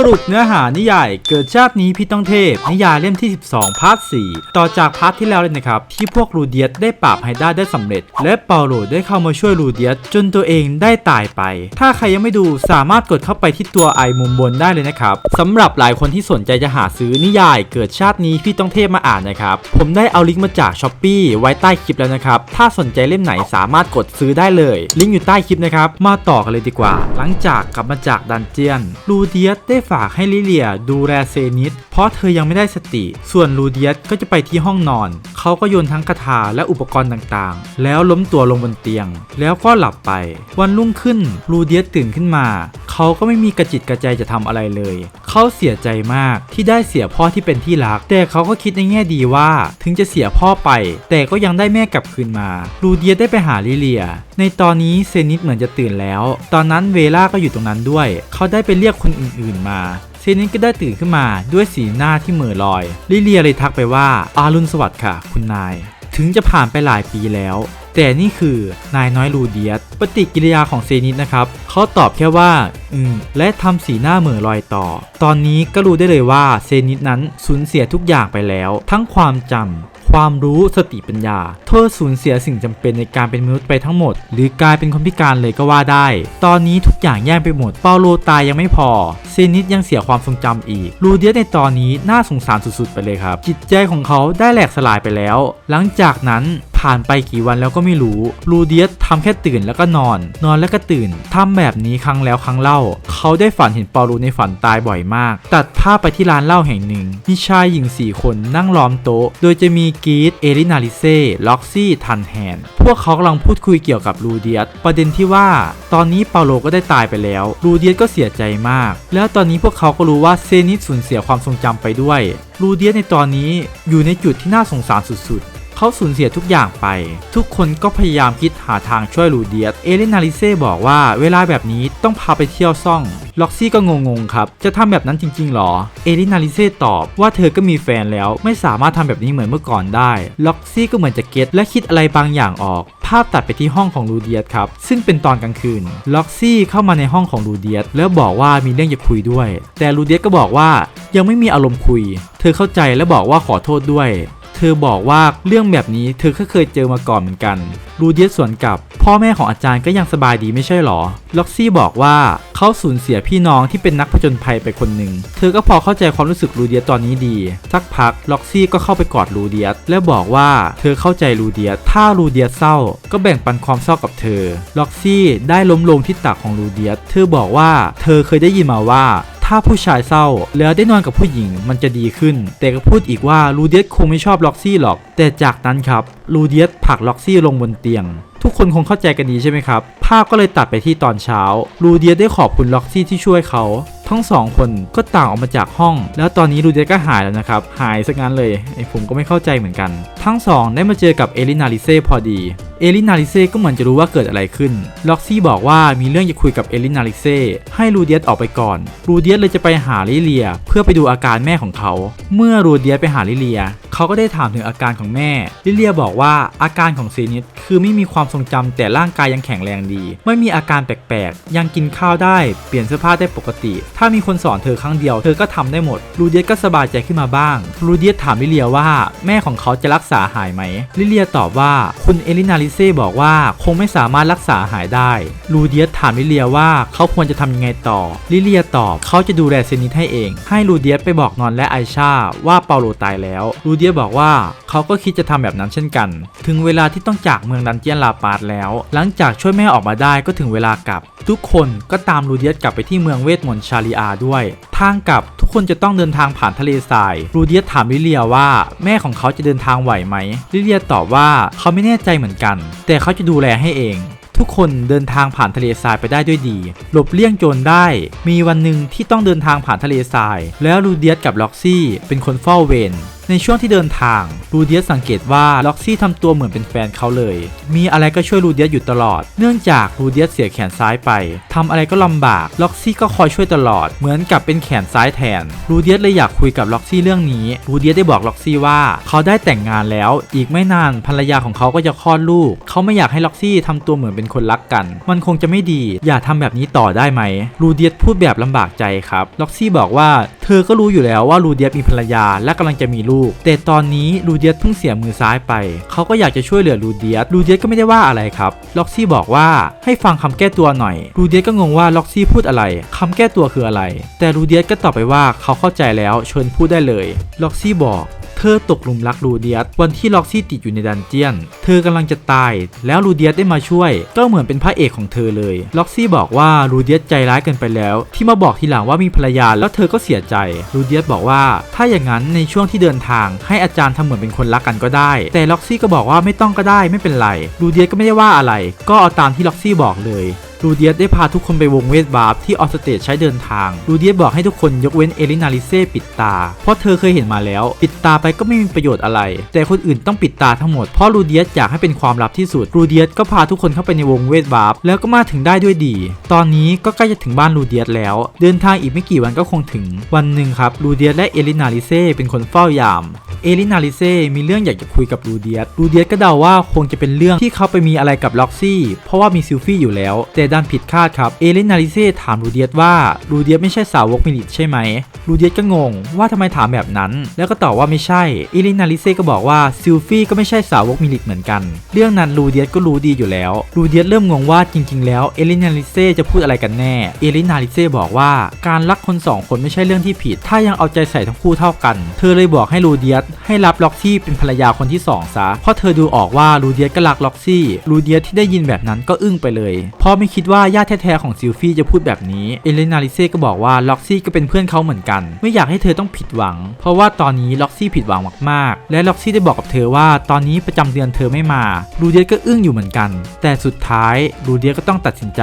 สรุปเนื้อหานิยายเกิดชาตินี้พี่ต้องเทพ นิยายเล่มที่ 12 พาร์ท 4 ต่อจากพาร์ทที่แล้วเลยนะครับ ที่พวกรูเดียสได้ปราบไฮด้าได้สำเร็จ และเปาโลได้เข้ามาช่วยรูเดียสจนตัวเองได้ตายไป ถ้าใครยังไม่ดูสามารถกดเข้าไปที่ตัวไอมุมบนได้เลยนะครับสำหรับหลายคนที่สนใจจะหาซื้อนิยายเกิดชาตินี้พี่ต้องเทพมาอ่านนะครับผมได้เอาลิงก์มาจากช้อปปีไว้ใต้คลิปแล้วนะครับถ้าสนใจเล่มไหนสามารถกดซื้อได้เลย ลิงก์อยู่ใต้คลิปนะครับมาต่อกันเลยดีกว่า หลังจากกลับมาจากดันเจียนลูเดียสได้ฝากให้ลิเลียดูแลเซนิสเพราะเธอยังไม่ได้สติ ส่วนลูเดียสก็จะไปที่ห้องนอน เขาก็โยนทั้งคาถาและอุปกรณ์ต่างๆ แล้วล้มตัวลงบนเตียง แล้วก็หลับไป วันรุ่งขึ้นลูเดียสตื่นขึ้นมา เขาก็ไม่มีกระจิตกระใจจะทำอะไรเลย เขาเสียใจมากที่ได้เสียพ่อที่เป็นที่รัก แต่เขาก็คิดในแง่ดีว่าถึงจะเสียพ่อไป แต่ก็ยังได้แม่กลับคืนมา ลูเดียสได้ไปหาลิเลีย ในตอนนี้เซนิสเหมือนจะตื่นแล้ว ตอนนั้นเวล่าก็อยู่ตรงนั้นด้วย เขาได้ไปเรียกคนอื่นๆมาเซนิสก็ได้ตื่นขึ้นมาด้วยสีหน้าที่เหม่อลอย ลิเลียเลยทักไปว่าอารุณสวัสดิ์ค่ะ คุณนาย ถึงจะผ่านไปหลายปีแล้ว แต่นี่คือนายน้อยลูเดียสปฏิกิริยาของเซนิสนะครับเขาตอบแค่ว่า อืม และทำสีหน้าเหม่อลอยต่อ ตอนนี้ก็รู้ได้เลยว่าเซนิสนั้นสูญเสียทุกอย่างไปแล้ว ทั้งความจำ ความรู้สติปัญญา เธอสูญเสียสิ่งจำเป็นในการเป็นมนุษย์ไปทั้งหมด หรือกลายเป็นคนพิการเลยก็ว่าได้ ตอนนี้ทุกอย่างแย่ไปหมด เปาโลตายยังไม่พอ เซนิตยังเสียความทรงจำอีก ลูเดียสในตอนนี้น่าสงสารสุดๆ ไปเลยครับ จิตใจของเขาได้แหลกสลายไปแล้ว หลังจากนั้น ผ่านไปกี่วันแล้วก็ไม่รู้ ลูเดียสทำแค่ตื่นแล้วก็นอน นอนแล้วก็ตื่นทำแบบนี้ครั้งแล้วครั้งเล่า เขาได้ฝันเห็นปาโลในฝันตายบ่อยมาก ตัดภาพไปที่ร้านเหล้าแห่งหนึ่ง มีชายหญิงสี่คนนั่งล้อมโต๊ะ โดยจะมีกีดเอลินาลิเซ่ล็อกซี่ ทันแฮน พวกเขากำลังพูดคุยเกี่ยวกับลูเดียสประเด็นที่ว่า ตอนนี้เปาโลก็ได้ตายไปแล้ว ลูเดียสก็เสียใจมาก แล้วตอนนี้พวกเขาก็รู้ว่าเซนิสสูญเสียความทรงจำไปด้วย ลูเดียสในตอนนี้อยู่ในจุดที่น่าสงสารสุดๆ เขาสูญเสียทุกอย่างไป ทุกคนก็พยายามคิดหาทางช่วยลูเดียสเอเลนาลิเซ่บอกว่าเวลาแบบนี้ต้องพาไปเที่ยวซ่อง ล็อกซี่ก็งงๆครับ จะทำแบบนั้นจริงๆหรอ เอเลนาลิเซ่ตอบว่าเธอก็มีแฟนแล้วไม่สามารถทำแบบนี้เหมือนเมื่อก่อนได้ ล็อกซี่ก็เหมือนจะเก็ตและคิดอะไรบางอย่างออก ภาพตัดไปที่ห้องของลูเดียสครับ ซึ่งเป็นตอนกลางคืน ล็อกซี่เข้ามาในห้องของลูเดียสแล้วบอกว่ามีเรื่องจะคุยด้วย แต่ลูเดียสก็บอกว่ายังไม่มีอารมณ์คุย เธอเข้าใจและบอกว่าขอโทษด้วย เธอบอกว่าเรื่องแบบนี้เธอก็เคยเจอมาก่อนเหมือนกันรูเดียสสวนกลับ พ่อแม่ของอาจารย์ก็ยังสบายดีไม่ใช่หรอ ล็อกซี่บอกว่าเขาสูญเสียพี่น้องที่เป็นนักผจญภัยไปคนหนึ่ง เธอก็พอเข้าใจความรู้สึกรูเดียสตอนนี้ดี สักพักล็อกซี่ก็เข้าไปกอดรูเดียสและบอกว่าเธอเข้าใจรูเดียสถ้ารูเดียสเศร้า ก็แบ่งปันความเศร้ากับเธอ ล็อกซี่ได้ล้มลงที่ตักของรูเดียสเธอบอกว่าเธอเคยได้ยินมาว่า ถ้าผู้ชายเศร้าแล้วได้นอนกับผู้หญิงมันจะดีขึ้น แต่ก็พูดอีกว่าลูเดียสคงไม่ชอบล็อกซี่หรอก แต่จากนั้นครับลูเดียสผลักล็อกซี่ลงบนเตียง ทุกคนคงเข้าใจกันดีใช่ไหมครับ ภาพก็เลยตัดไปที่ตอนเช้าลูเดียสได้ขอบคุณล็อกซี่ที่ช่วยเขา ทั้งสองคนก็ต่างออกมาจากห้อง แล้วตอนนี้ลูเดียก็หายแล้วนะครับ หายซะงั้นเลยไอ้ผมก็ไม่เข้าใจเหมือนกัน ทั้งสองได้มาเจอกับเอลินาลิเซ่พอดี เอลินาลิเซ่ก็เหมือนจะรู้ว่าเกิดอะไรขึ้น ล็อกซี่บอกว่ามีเรื่องจะคุยกับเอลินาลิเซ่ให้ลูเดียสออกไปก่อน ลูเดียสเลยจะไปหาลิเลีย เพื่อไปดูอาการแม่ของเขา เมื่อลูเดียสไปหาลิเลีย เขาก็ได้ถามถึงอาการของแม่ ลิเลียบอกว่าอาการของเซนิสคือไม่มีความทรงจำแต่ร่างกายยังแข็งแรงดี ไม่มีอาการแปลกๆ ยังกินข้าวได้ เปลี่ยนเสื้อผ้าได้ปกติถ้ามีคนสอนเธอครั้งเดียวเธอก็ทำได้หมด ลูเดียสก็สบายใจขึ้นมาบ้าง ลูเดียสถามลิเลียว่าแม่ของเขาจะรักษาหายไหม ลิเลียตอบว่าคุณเอลินาลิเซ่บอกว่าคงไม่สามารถรักษาหายได้ ลูเดียสถามลิเลียว่าเขาควรจะทำยังไงต่อ ลิเลียตอบเขาจะดูแลเซนิสให้เอง ให้ลูเดียสไปบอกนอนและไอชาว่าเปาโลตายแล้ว ลูเดียสบอกว่าเขาก็คิดจะทำแบบนั้นเช่นกัน ถึงเวลาที่ต้องจากเมืองดันเจียนลาปาร์ตแล้ว หลังจากช่วยแม่ออกมาได้ก็ถึงเวลากลับ ทุกคนก็ตามลูเดียสกลับไปที่เมืองเวทมนต์ชาลอาด้วย ทางกลับทุกคนจะต้องเดินทางผ่านทะเลทราย รูเดียถามลิเลียว่าแม่ของเขาจะเดินทางไหวไหม ลิเลียตอบว่าเขาไม่แน่ใจเหมือนกัน แต่เขาจะดูแลให้เองทุกคนเดินทางผ่านทะเลทรายไปได้ด้วยดี หลบเลี่ยงโจรได้ มีวันหนึ่งที่ต้องเดินทางผ่านทะเลทราย แล้วลูเดียสกับล็อกซี่ เป็นคนเฝ้าเวร ในช่วงที่เดินทางลูเดียสสังเกตว่าล็อกซี่ทำตัวเหมือนเป็นแฟนเขาเลย มีอะไรก็ช่วยลูเดียสอยู่ตลอด เนื่องจากลูเดียสเสียแขนซ้ายไปทำอะไรก็ลำบากล็อกซี่ก็คอยช่วยตลอด เหมือนกับเป็นแขนซ้ายแทนลูเดียสเลยอยากคุยกับล็อกซี่เรื่องนี้ลูเดียสได้บอกล็อกซี่ว่าเขาได้แต่งงานแล้ว อีกไม่นานภรรยาของเขาก็จะคลอดลูก เขาไม่อยากให้ล็อกซี่ทำตัวเหมือนเป็นคนรักกัน มันคงจะไม่ดี อย่าทำแบบนี้ต่อได้ไหมลูเดียสพูดแบบลำบากใจครับล็อกซี่บอกว่า เธอก็รู้อยู่แล้วว่าลูเดียสมีภรรยาและกำลังจะมีลูกแต่ตอนนี้ลูเดียสเพิ่งเสียมือซ้ายไป เขาก็อยากจะช่วยเหลือลูเดียสลูเดียสก็ไม่ได้ว่าอะไรครับ ล็อกซี่บอกว่าให้ฟังคำแก้ตัวหน่อย ลูเดียสก็งงว่าล็อกซี่พูดอะไรคำแก้ตัวคืออะไร แต่ลูเดียสก็ตอบไปว่าเขาเข้าใจแล้วชวนพูดได้เลย ล็อกซี่บอก เธอตกหลุมรักลูเดียสวันที่ล็อกซี่ติดอยู่ในดันเจียน เธอกำลังจะตาย แล้วลูเดียสได้มาช่วย ก็เหมือนเป็นพระเอกของเธอเลย ล็อกซี่บอกว่าลูเดียสใจร้ายเกินไปแล้ว ที่มาบอกทีหลังว่ามีภรรยาแล้วเธอก็เสียใจ ลูเดียสบอกว่า ถ้าอย่างนั้นในช่วงที่เดินทาง ให้อาจารย์ทำเหมือนเป็นคนรักกันก็ได้ แต่ล็อกซี่ก็บอกว่าไม่ต้องก็ได้ไม่เป็นไร ลูเดียสก็ไม่ได้ว่าอะไร ก็เอาตามที่ล็อกซี่บอกเลย ลูเดียสได้พาทุกคนไปวงเวทบาร์ฟที่ออสเตดใช้เดินทาง ลูเดียสบอกให้ทุกคนยกเว้นเอลินาลิเซ่ปิดตา เพราะเธอเคยเห็นมาแล้ว ปิดตาไปก็ไม่มีประโยชน์อะไร แต่คนอื่นต้องปิดตาทั้งหมด เพราะลูเดียสอยากให้เป็นความลับที่สุด ลูเดียสก็พาทุกคนเข้าไปในวงเวทบาร์ฟแล้วก็มาถึงได้ด้วยดี ตอนนี้ก็ใกล้จะถึงบ้านลูเดียสแล้ว เดินทางอีกไม่กี่วันก็คงถึง วันหนึ่งครับ ลูเดียสและเอลินาลิเซ่เป็นคนเฝ้ายาม เอลินาลิเซ่มีเรื่องอยากจะคุยกับลูเดียสลูเดียสก็เดาว่าคงจะเป็นเรื่องที่เขาไปมีอะไรกับล็อกซี่ เพราะว่ามีซิลฟี่อยู่แล้ว แต่ดันผิดคาดครับ เอลินาลิเซ่ถามลูเดียสว่าลูเดียสไม่ใช่สาวกมิลิตใช่ไหมลูเดียสก็งงว่าทำไมถามแบบนั้น แล้วก็ตอบว่าไม่ใช่ เอลินาลิเซ่ก็บอกว่าซิลฟี่ก็ไม่ใช่สาวกมิลิตเหมือนกัน เรื่องนั้นลูเดียสก็รู้ดีอยู่แล้วลูเดียสเริ่มงงว่าจริง ๆ แล้วเอลินาลิเซ่จะพูดอะไรกันแน่ เอลินาลิเซ่บอกว่าการรักคนสองคนไม่ใช่เรื่องที่ผิด ถ้ายังเอาใจใส่ทั้งคู่เท่ากัน เธอเลยบอกให้ลูเดียสให้รับล็อกซี่เป็นภรรยาคนที่สองซะ เพราะเธอดูออกว่าลูเดียสก็รักล็อกซี่ ลูเดียสที่ได้ยินแบบนั้นก็อึ้งไปเลยเพราะไม่คิดว่าญาติแท้ๆของซิลฟี่จะพูดแบบนี้ เอเลนาลิเซ่ก็บอกว่าล็อกซี่ก็เป็นเพื่อนเขาเหมือนกัน ไม่อยากให้เธอต้องผิดหวัง เพราะว่าตอนนี้ล็อกซี่ผิดหวังมากๆ และล็อกซี่ได้บอกกับเธอว่าตอนนี้ประจำเดือนเธอไม่มาลูเดียสก็อึ้งอยู่เหมือนกัน แต่สุดท้ายลูเดียสก็ต้องตัดสินใจ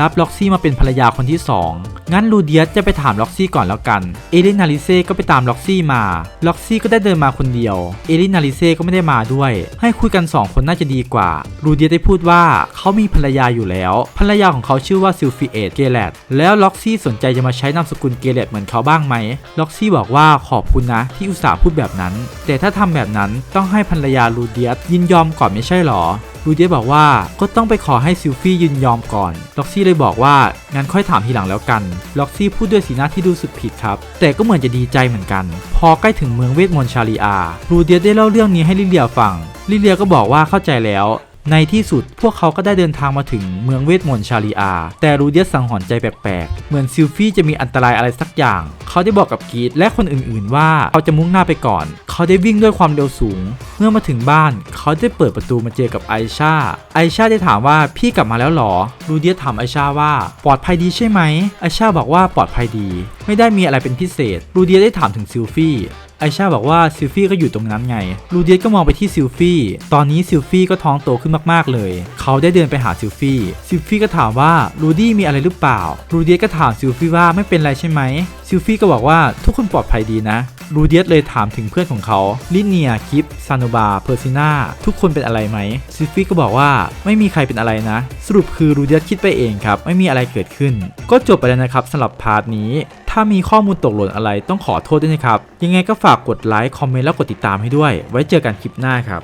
รับล็อกซี่มาเป็นภรรยาคนที่ 2 งั้นลูเดียสจะไปถามล็อกซี่ก่อนแล้วกัน เอลินาลิเซ่ก็ไปตามล็อกซี่มา ล็อกซี่ก็ได้เดินมาคนเดียว เอลินาลิเซ่ก็ไม่ได้มาด้วย ให้คุยกัน 2 คนน่าจะดีกว่า รูเดียได้พูดว่าเขามีภรรยาอยู่แล้ว ภรรยาของเขาชื่อว่าซิลฟิเอตเกเลตแล้วล็อกซี่สนใจจะมาใช้นามสกุลเกเลตเหมือนเขาบ้างไหม ล็อกซี่บอกว่าขอบคุณนะที่อุตส่าห์พูดแบบนั้น แต่ถ้าทำแบบนั้นต้องให้ภรรยารูเดียยินยอมก่อนไม่ใช่หรอ ลูเดียบอกว่าก็ต้องไปขอให้ซิลฟี่ยินยอมก่อน ล็อกซี่เลยบอกว่างั้นค่อยถามทีหลังแล้วกัน ล็อกซี่พูดด้วยสีหน้าที่ดูสึกผิดครับ แต่ก็เหมือนจะดีใจเหมือนกัน พอใกล้ถึงเมืองเวทมนต์ชาลีอาลูเดียได้เล่าเรื่องนี้ให้ลิเลียฟัง ลิเลียก็บอกว่าเข้าใจแล้ว ในที่สุดพวกเขาก็ได้เดินทางมาถึงเมืองเวทมนต์ชาลีอา แต่รูเดียสสังหรณ์ใจแปลกๆ เหมือนซิลฟี่จะมีอันตรายอะไรสักอย่าง เขาได้บอกกับกีดและคนอื่นๆ ว่าเขาจะมุ่งหน้าไปก่อน เขาได้วิ่งด้วยความเร็วสูง เมื่อมาถึงบ้านเขาได้เปิดประตูมาเจอกับไอชา ไอชาได้ถามว่าพี่กลับมาแล้วหรอ รูเดียสถามไอชาว่าปลอดภัยดีใช่ไหม ไอชาบอกว่าปลอดภัยดี ไม่ได้มีอะไรเป็นพิเศษ รูเดียสได้ถามถึงซิลฟี่ ไอชาบอกว่าซิลฟี่ก็อยู่ตรงนั้นไง ลูเดียสก็มองไปที่ซิลฟี่ ตอนนี้ซิลฟี่ก็ท้องโตขึ้นมากๆเลย เขาได้เดินไปหาซิลฟี่ ซิลฟี่ก็ถามว่าลูดี้มีอะไรหรือเปล่า ลูเดียสก็ถามซิลฟี่ว่าไม่เป็นไรใช่ไหม ซิลฟี่ก็บอกว่าทุกคนปลอดภัยดีนะลูเดียสเลยถามถึงเพื่อนของเขา ลิเนียคิปซานโนบา เพอร์ซิน่า ทุกคนเป็นอะไรไหม ซิลฟี่ก็บอกว่าไม่มีใครเป็นอะไรนะ สรุปคือลูเดียสคิดไปเองครับ ไม่มีอะไรเกิดขึ้น ก็จบไปแล้วนะครับสำหรับพาร์ทนี้ ถ้ามีข้อมูลตกหล่นอะไรต้องขอโทษด้วยนะครับ ยังไงก็ฝากกดไลค์ คอมเมนต์ แล้วกดติดตามให้ด้วย ไว้เจอกันคลิปหน้าครับ